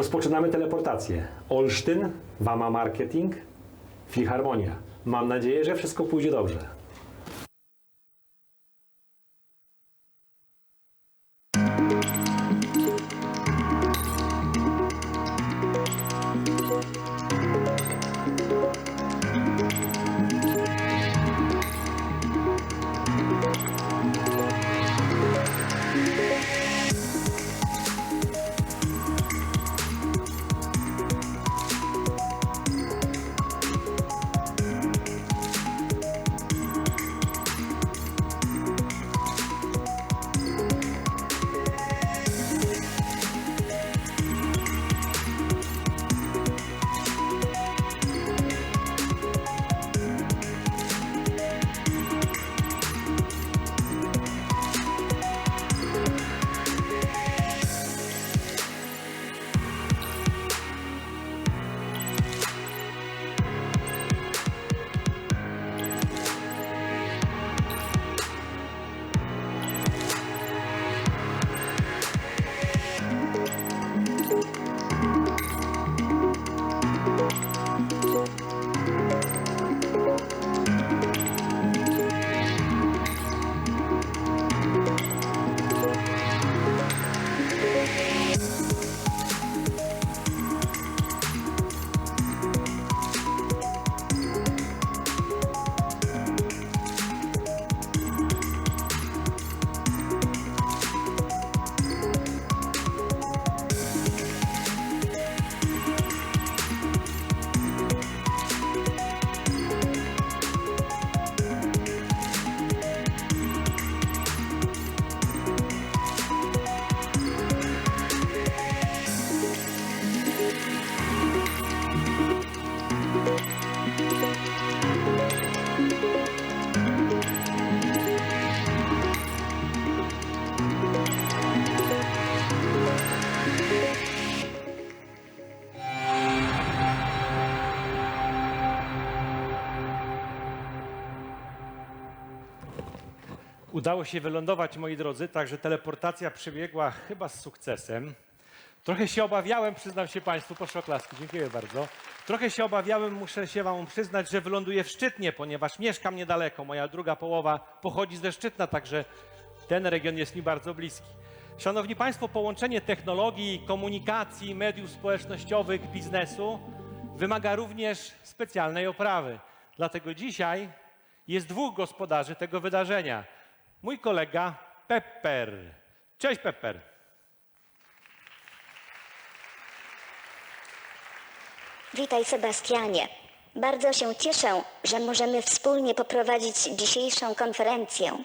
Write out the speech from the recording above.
Rozpoczynamy teleportację. Olsztyn, Wama Marketing, Filharmonia. Mam nadzieję, że wszystko pójdzie dobrze. Udało się wylądować, moi drodzy, także teleportacja przebiegła chyba z sukcesem. Trochę się obawiałem, przyznam się Państwu, proszę o klaski, dziękuję bardzo. Trochę się obawiałem, muszę się Wam przyznać, że wyląduję w Szczytnie, ponieważ mieszkam niedaleko. Moja druga połowa pochodzi ze Szczytna, także ten region jest mi bardzo bliski. Szanowni Państwo, połączenie technologii, komunikacji, mediów społecznościowych, biznesu wymaga również specjalnej oprawy. Dlatego dzisiaj jest dwóch gospodarzy tego wydarzenia. Mój kolega Pepper. Cześć Pepper. Witaj Sebastianie. Bardzo się cieszę, że możemy wspólnie poprowadzić dzisiejszą konferencję.